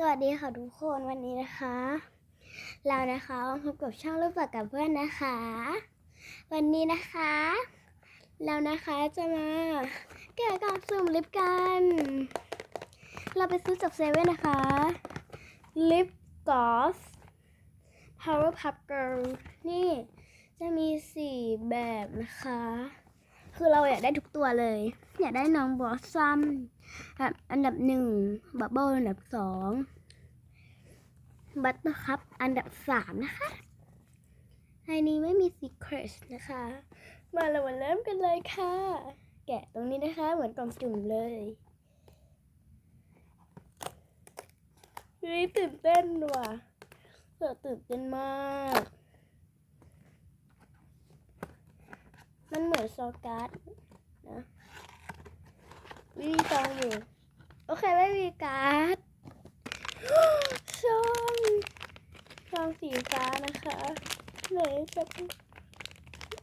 สวัสดีค่ะทุกคนวันนี้นะคะ เรานะคะมาพบกับช่องรูปปากกับเพื่อนนะคะ วันนี้นะคะ เรานะคะจะมาแกะกล่องสุ่มลิปกัน เราไปซื้อจากเซเว่นนะคะลิปกอส Power Puff Girl นี่จะมีสี่แบบนะคะ คือเราอยากได้ทุกตัวเลย อยากได้น้องบอสซัม อันดับหนึ่งบับเบิลอันดับสองบัตเตอร์คัพอันดับสามนะคะในนี้ไม่มีซีเครตนะคะ มาเรามาเริ่มกันเลยค่ะ แกะตรงนี้นะคะ เหมือนกล่องจุ่มเลยเฮ้ยตื่นเต้นว่ะเสือตื่นเต้นมาก มันเหมือนซอการ์ดนะ วิธีซองอยู่ โอเคไม่มีการ์ดซองซองสีฟ้านะคะไหนจะเป็น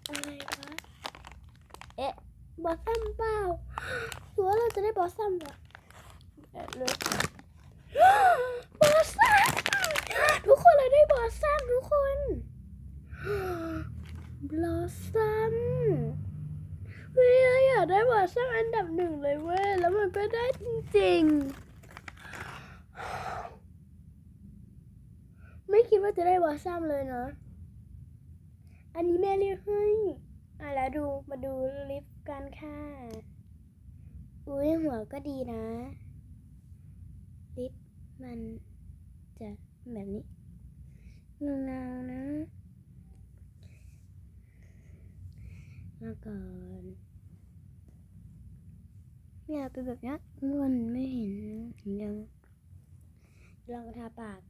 อะไรวะเอ๊ะบอสซัมเปล่าหรือว่าเราจะได้บอสซัมเหรอแอบเลยบอสซัมทุกคนเราได้บอสซัมทุกคนบอสซัมากได้บอสซัมอันดับหนึ่งเลยเว้ย แล้วมันก็ได้จริงๆ ไม่คิดว่าจะได้บอสซัมเลยนะ อันนี้แม่เรียกให้อะแล้วดูมาดูลิฟต์กันค่ะ อุ้ยหัวก็ดีนะ ลิฟต์มันจะแบบนี้เงาๆนะมาก่ อนเนี่ยเป็นแบบนี้มันไม่เห็นเห็นยังลองทาปาก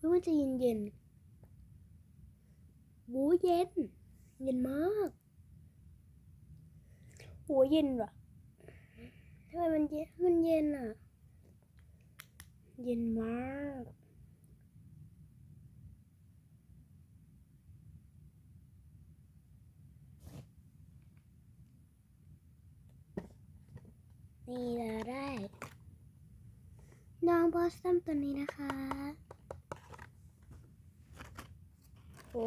รู้ว่าจะเย็นๆ เย็น เย็นมากโหเย็นว่ะทำไมมันเย็นมันเย็นอะ เย็นมากนี่เราได้น้องบอสซัมตัวนี้นะคะ โอ้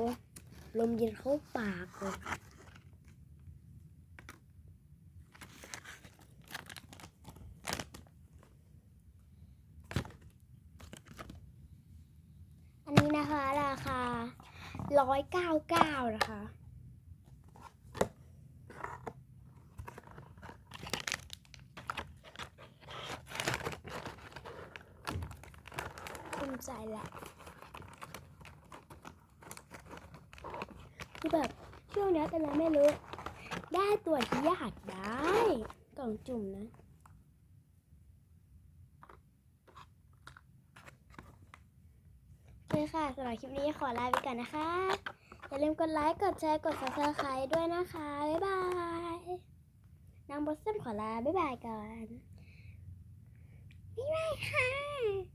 ลมเย็นเข้าปากเลยอันนี้นะคะราคาร้อยเก้าเก้านะคะภูมิใจแหละ คือแบบช่วงนี้เป็นอะไรไม่รู้ ได้ตัวที่ยากได้กล่องจุ่มนะโอเคค่ะสำหรับคลิปนี้ขอลาไปก่อนนะคะ อย่าลืมกดไลค์ กดแชร์ กด subscribe ด้วยนะคะ บ๊ายบาย นางบอสเซมขอลา บ๊ายบายก่อน บ๊ายบายค่ะ